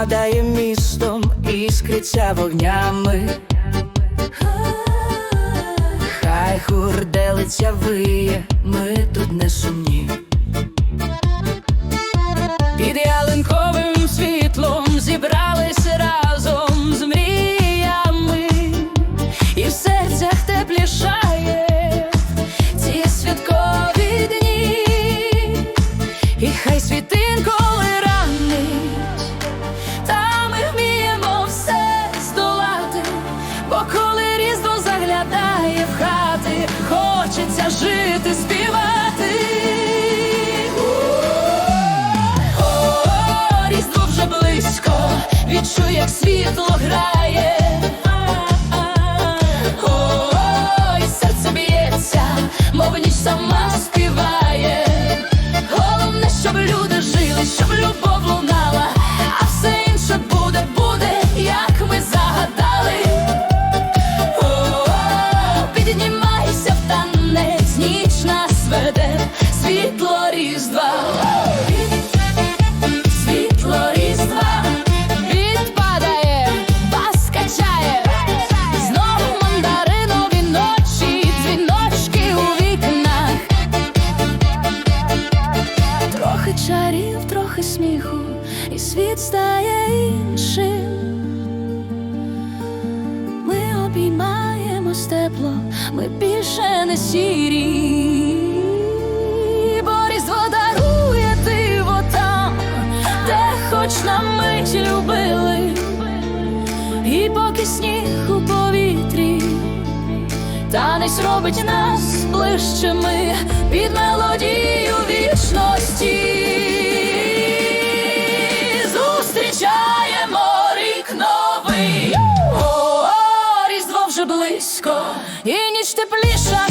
Падає містом, іскриться вогнями. Хай хурделиця виє, ми тут не сумні. Під ялинковим світлом зібрались разом з мріями, і в серцях теплішає ці святкові дні, і хай світин жити, співати. О, різдво вже близько, відчуй, як світло грає. Чарів, трохи сміху, і світ стає іншим. Ми обіймаємось тепло, ми більше не сірі. Бо дарує диво де хоч на мить любили, і поки сніг у повітрі, танець робить нас ближчими. близько, і ніч тепліша.